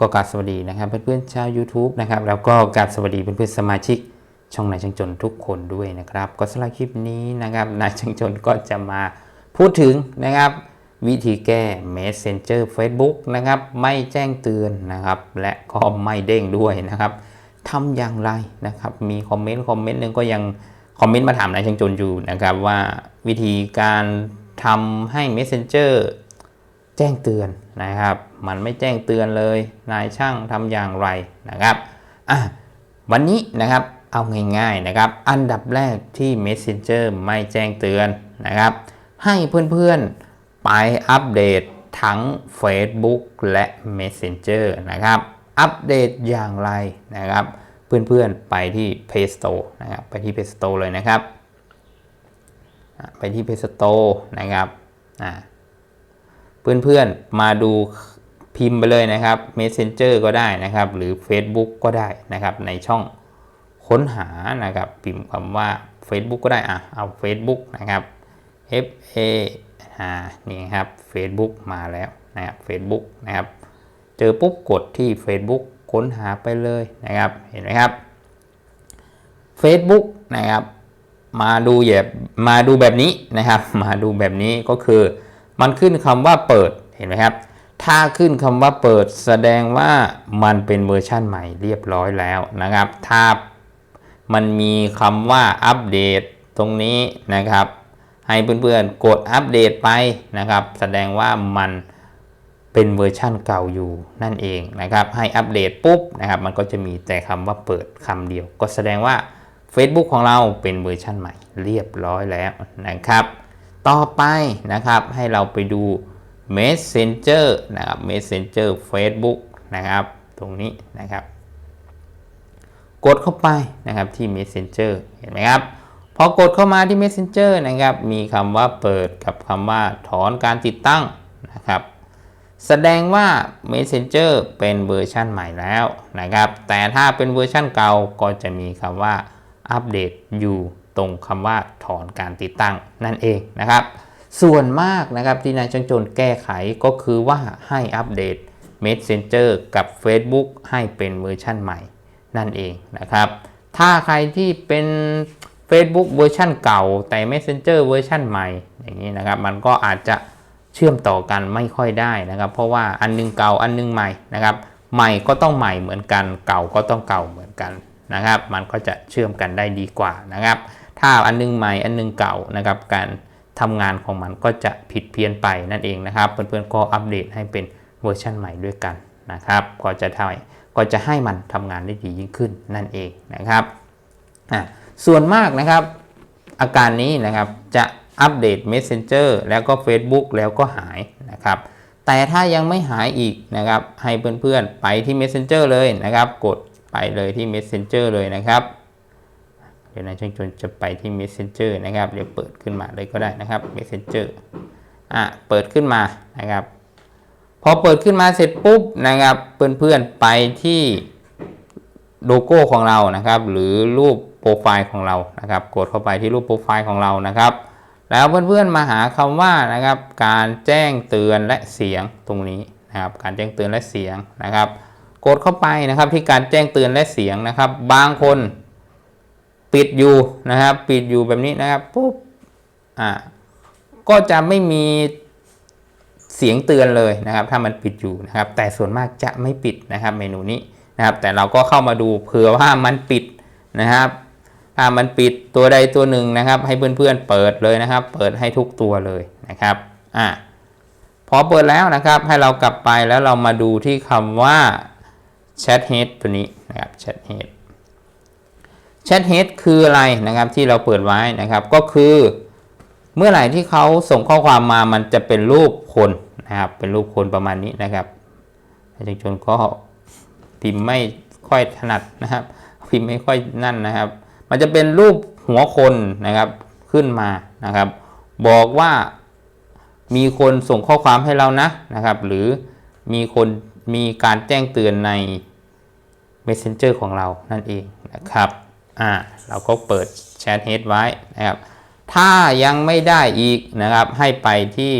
ก็กาบสวัสดีนะครับเพื่อนๆชาว YouTube นะครับแล้วก็กาบสวัสดีเพื่อนๆสมาชิกช่องนายช่างจนทุกคนด้วยนะครับ ก็สำหรับคลิปนี้นะครับนายช่างจนก็จะมาพูดถึงนะครับ วิธีแก้ Messenger Facebook นะครับไม่แจ้งเตือนนะครับ และก็ไม่เด้งด้วยนะครับทำอย่างไรนะครับ มีคอมเมนต์คอมเมนต์หนึ่งก็ยังคอมเมนต์มาถามนายช่างจนอยู่นะครับว่าวิธีการทำให้ Messenger แจ้งเตือนนะครับ มันไม่แจ้งเตือนเลย นายช่างทำอย่างไรนะครับอะวันนี้นะครับเอาง่ายๆนะครับ อันดับแรกที่ Messenger ไม่แจ้งเตือนนะครับ ให้เพื่อนๆไปอัปเดตทั้ง Facebook และ Messenger นะครับ อัปเดตอย่างไรนะครับ เพื่อนๆไปที่ Play Store นะครับ ไปที่ Play Store เลยนะครับ ไปที่ Play Store นะครับอ่า เพื่อนๆมาดูพิมพ์ไปเลยนะครับ Messenger ก็ได้นะครับ หรือ Facebook ก็ได้นะครับ ในช่องค้นหานะครับ พิมพ์คำว่า Facebook ก็ได้อะเอา Facebook นะครับ F A อ่านี่ครับ Facebook มาแล้วนะครับ Facebook นะครับ เจอปุ๊บกดที่ Facebook ค้นหาไปเลยนะครับ เห็นไหมครับ Facebook นะครับ มาดูแบบมาดูแบบนี้นะครับ มาดูแบบนี้ก็คือ มันขึ้นคำว่าเปิดเห็นไหมครับ ถ้าขึ้นคำว่าเปิดแสดงว่ามันเป็นเวอร์ชั่นใหม่เรียบร้อยแล้วนะครับ ถ้ามันมีคำว่าอัปเดตตรงนี้นะครับ ให้เพื่อนๆกดอัปเดตไปนะครับ แสดงว่ามันเป็นเวอร์ชั่นเก่าอยู่นั่นเองนะครับ ให้อัปเดตปุ๊บนะครับ มันก็จะมีแต่คำว่าเปิดคำเดียว ก็แสดงว่า Facebook ของเราเป็นเวอร์ชั่นใหม่เรียบร้อยแล้วนะครับ ต่อไปนะครับให้เราไปดู Messenger นะครับ Messenger Facebook นะครับตรงนี้นะครับ กดเข้าไปนะครับที่ Messenger เห็นไหมครับพอกดเข้ามาที่ Messenger นะครับมีคำว่าเปิดกับคำว่าถอนการติดตั้งนะครับแสดงว่า Messenger เป็นเวอร์ชันใหม่แล้วนะครับแต่ถ้าเป็นเวอร์ชันเก่าก็จะมีคำว่าอัปเดตอยู่ ตรงคำว่าถอนการติดตั้งนั่นเองนะครับ ส่วนมากนะครับที่นายช่างจนแก้ไขก็คือว่าให้อัปเดต Messenger กับ Facebook ให้เป็นเวอร์ชันใหม่นั่นเองนะครับ ถ้าใครที่เป็น Facebook เวอร์ชันเก่า แต่ Messenger เวอร์ชันใหม่อย่างนี้นะครับ มันก็อาจจะเชื่อมต่อกันไม่ค่อยได้นะครับ เพราะว่าอันนึงเก่าอันนึงใหม่นะครับ ใหม่ก็ต้องใหม่เหมือนกัน เก่าก็ต้องเก่าเหมือนกันนะครับ มันก็จะเชื่อมกันได้ดีกว่านะครับ ถ้าอันนึงใหม่อันนึงเก่านะครับ การทำงานของมันก็จะผิดเพี้ยนไปนั่นเองนะครับ เพื่อนๆก็อัปเดตให้เป็นเวอร์ชันใหม่ด้วยกันนะครับ ก็จะทำก็จะให้มันทำงานได้ดียิ่งขึ้นนั่นเองนะครับอะส่วนมากนะครับ อาการนี้นะครับจะอัปเดต Messenger แล้วก็ Facebook แล้วก็หายนะครับ แต่ถ้ายังไม่หายอีกนะครับ ให้เพื่อนๆไปที่ Messenger เลยนะครับ กดไปเลยที่ Messenger เลยนะครับ เดี๋ยวนายช่างจนจะไปที่ Messenger นะครับ เดี๋ยวเปิดขึ้นมาเลยก็ได้นะครับ Messenger อะ เปิดขึ้นมานะครับ พอเปิดขึ้นมาเสร็จปุ๊บนะครับ เพื่อนๆไปที่โลโก้ของเรานะครับ หรือรูปโปรไฟล์ของเรานะครับ กดเข้าไปที่รูปโปรไฟล์ของเรานะครับ แล้วเพื่อนๆมาหาคำว่านะครับ การแจ้งเตือนและเสียงตรงนี้นะครับ การแจ้งเตือนและเสียงนะครับ กดเข้าไปนะครับที่การแจ้งเตือนและเสียงนะครับ บางคน ปิดอยู่นะครับ ปิดอยู่แบบนี้นะครับปุ๊บอ่าก็จะไม่มีเสียงเตือนเลยนะครับ ถ้ามันปิดอยู่นะครับ แต่ส่วนมากจะไม่ปิดนะครับ เมนูนี้นะครับ แต่เราก็เข้ามาดูเผื่อว่ามันปิดนะครับ ถ้ามันปิดตัวใดตัวหนึ่งนะครับ ให้เพื่อนๆเปิดเลยนะครับ เปิดให้ทุกตัวเลยนะครับอ่าพอเปิดแล้วนะครับ ให้เรากลับไปแล้วเรามาดูที่คำว่า Chat Head ตัวนี้นะครับ Chat Head Chat Head คืออะไรนะครับที่เราเปิดไว้นะครับก็คือ เมื่อไหร่ที่เขาส่งข้อความมามันจะเป็นรูปคนนะครับเป็นรูปคนประมาณนี้นะครับอาจารย์ชนก็พิมพ์ไม่ค่อยถนัดนะครับ พิมพ์ไม่ค่อยนั่นนะครับ มันจะเป็นรูปหัวคนนะครับขึ้นมานะครับ บอกว่ามีคนส่งข้อความให้เรานะนะครับ หรือมีคนมีการแจ้งเตือนใน Messenger ของเรานั่นเองนะครับ อ่าเราก็เปิดแชทเฮดไว้นะครับ ถ้ายังไม่ได้อีกนะครับ ให้ไปที่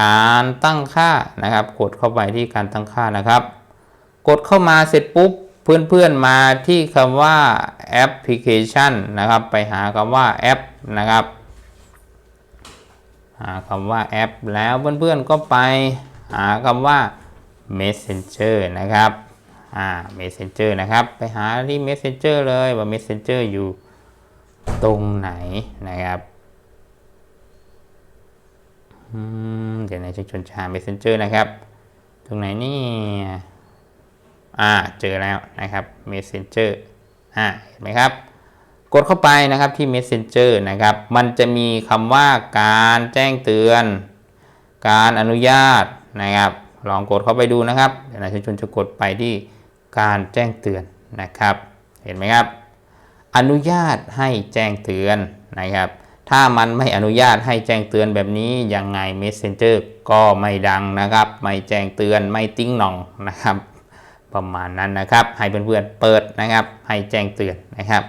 การตั้งค่านะครับ กดเข้าไปที่การตั้งค่านะครับ กดเข้ามาเสร็จปุ๊บเพื่อนๆมาที่คำว่าแอปพลิเคชันนะครับ ไปหาคำว่าแอปนะครับ หาคำว่าแอปแล้วเพื่อนๆก็ไปหาคำว่า Messenger นะครับ อ่า Messenger นะครับ ไปหาที่ Messenger เลยว่า Messenger อยู่ตรงไหนนะครับเดี๋ยวนายชนชา Messenger นะครับ ตรงไหนนี่อ่า เจอแล้วนะครับ Messenger อ่า เห็นไหมครับ กดเข้าไปนะครับที่ Messenger นะครับ มันจะมีคำว่าการแจ้งเตือน การอนุญาตนะครับ ลองกดเข้าไปดูนะครับ เดี๋ยวนายชนชนจะกดไปที่ การแจ้งเตือนนะครับ เห็นไหมครับ อนุญาตให้แจ้งเตือนนะครับ ถ้ามันไม่อนุญาตให้แจ้งเตือนแบบนี้ยังไง Messenger ก็ไม่ดังนะครับ ไม่แจ้งเตือนไม่ติ้งหนองนะครับ ประมาณนั้นนะครับ ให้เพื่อนๆเปิดนะครับ ให้แจ้งเตือนนะครับ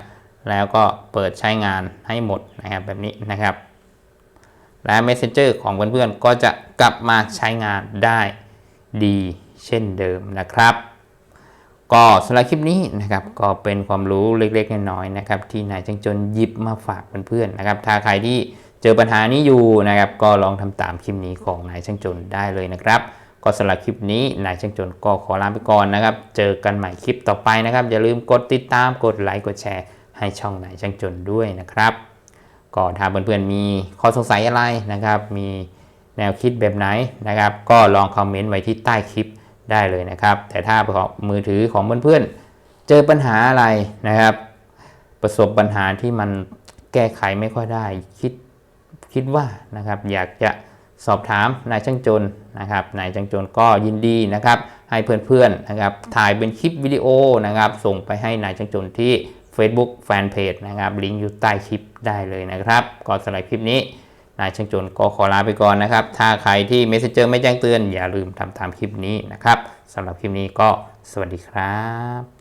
แล้วก็เปิดใช้งานให้หมดนะครับแบบนี้นะครับ และ Messenger ของเพื่อนๆก็จะกลับมาใช้งานได้ดีเช่นเดิมนะครับ ก็สำหรับคลิปนี้นะครับก็เป็นความรู้เล็กๆน้อยๆนะครับที่นายจังจนหยิบมาฝากเพื่อนๆนะครับถ้าใครที่เจอปัญหานี้อยู่นะครับก็ลองทำตามคลิปนี้ของนายช่างจนได้เลยนะครับ ก็สำหรับคลิปนี้นายช่างจนก็ขอลาไปก่อนนะครับ เจอกันใหม่คลิปต่อไปนะครับ อย่าลืมกดติดตามกดไลค์กดแชร์ให้ช่องนายช่างจนด้วยนะครับก็ถ้าเพื่อนๆมีข้อสงสัยอะไรนะครับ มีแนวคิดแบบไหนนะครับ ก็ลองคอมเมนต์ไว้ที่ใต้คลิป ได้เลยนะครับ แต่ถ้าของมือถือของเพื่อนๆ เจอปัญหาอะไรนะครับ ประสบปัญหาที่มันแก้ไขไม่ค่อยได้คิดคิดว่านะครับอยากจะสอบถามนายช่างจนนะครับนายช่างจนก็ยินดีนะครับให้เพื่อนๆนะครับถ่ายเป็นคลิปวิดีโอนะครับ ส่งไปให้นายช่างจนที่ Facebook Fanpage นะครับลิงก์อยู่ใต้คลิปได้เลยนะครับ ก็สำหรับคลิปนี้ นายช่างจนก็ขอลาไปก่อนนะครับ ถ้าใครที่ Messenger ไม่แจ้งเตือน อย่าลืมทำตามคลิปนี้นะครับสำหรับคลิปนี้ก็สวัสดีครับ